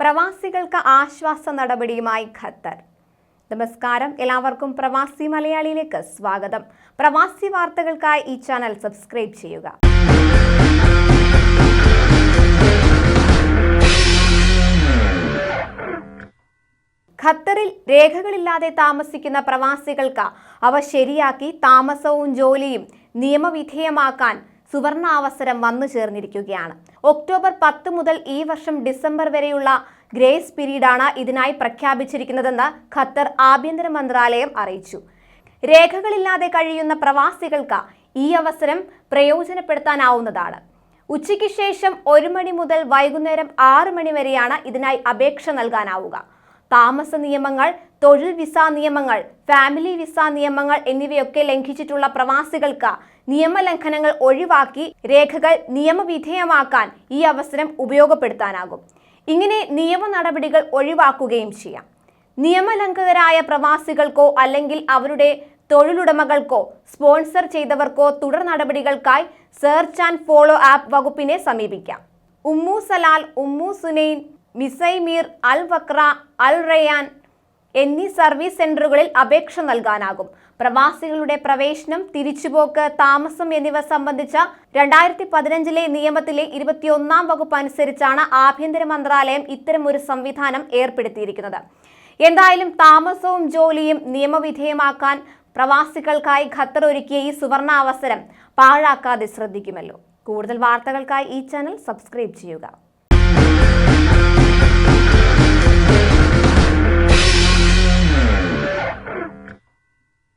പ്രവാസികൾക്ക് ആശ്വാസ നടപടിയുമായി ഖത്തർ. നമസ്കാരം. എല്ലാവർക്കും പ്രവാസി മലയാളിയിലേക്ക് സ്വാഗതം. പ്രവാസി വാർത്തകൾക്കായി ഈ ചാനൽ സബ്സ്ക്രൈബ് ചെയ്യുക. ഖത്തറിൽ രേഖകളില്ലാതെ താമസിക്കുന്ന പ്രവാസികൾക്ക് അവ ശരിയാക്കി താമസവും ജോലിയും നിയമവിധേയമാക്കാൻ സുവർണാവസരം വന്നു ചേർന്നിരിക്കുകയാണ്. ഒക്ടോബർ പത്ത് മുതൽ ഈ വർഷം ഡിസംബർ വരെയുള്ള ഗ്രേസ് പീരീഡാണ് ഇതിനായി പ്രഖ്യാപിച്ചിരിക്കുന്നതെന്ന് ഖത്തർ ആഭ്യന്തര മന്ത്രാലയം അറിയിച്ചു. രേഖകളില്ലാതെ കഴിയുന്ന പ്രവാസികൾക്ക് ഈ അവസരം പ്രയോജനപ്പെടുത്താനാവുന്നതാണ്. ഉച്ചയ്ക്ക് ശേഷം ഒരു മണി മുതൽ വൈകുന്നേരം ആറ് മണി വരെയാണ് ഇതിനായി അപേക്ഷ നൽകാനാവുക. താമസ നിയമങ്ങൾ തൊഴിൽ വിസ നിയമങ്ങൾ ഫാമിലി വിസ നിയമങ്ങൾ എന്നിവയൊക്കെ ലംഘിച്ചിട്ടുള്ള പ്രവാസികൾക്ക് നിയമലംഘനങ്ങൾ ഒഴിവാക്കി രേഖകൾ നിയമവിധേയമാക്കാൻ ഈ അവസരം ഉപയോഗപ്പെടുത്താനാകും. ഇങ്ങനെ നിയമ നടപടികൾ ഒഴിവാക്കുകയും ചെയ്യാം. നിയമലംഘകരായ പ്രവാസികൾക്കോ അല്ലെങ്കിൽ അവരുടെ തൊഴിലുടമകൾക്കോ സ്പോൺസർ ചെയ്തവർക്കോ തുടർ നടപടികൾക്കായി സെർച്ച് ആൻഡ് ഫോളോ ആപ്പ് വകുപ്പിനെ സമീപിക്കാം. Umm Salal Umm Sunain Mesaimeer Al Wakra Al Rayyan എന്നീ സർവീസ് സെന്ററുകളിൽ അപേക്ഷ നൽകാനാകും. പ്രവാസികളുടെ പ്രവേശനം തിരിച്ചുപോക്ക് താമസം എന്നിവ സംബന്ധിച്ച രണ്ടായിരത്തി പതിനഞ്ചിലെ നിയമത്തിലെ ഇരുപത്തിയൊന്നാം വകുപ്പ് അനുസരിച്ചാണ് ആഭ്യന്തര മന്ത്രാലയം ഇത്തരം ഒരു സംവിധാനം ഏർപ്പെടുത്തിയിരിക്കുന്നത്. എന്തായാലും താമസവും ജോലിയും നിയമവിധേയമാക്കാൻ പ്രവാസികൾക്കായി ഖത്തർ ഒരുക്കിയ ഈ സുവർണ അവസരം പാഴാക്കാതെ ശ്രദ്ധിക്കുമല്ലോ. കൂടുതൽ വാർത്തകൾക്കായി ഈ ചാനൽ സബ്സ്ക്രൈബ് ചെയ്യുക.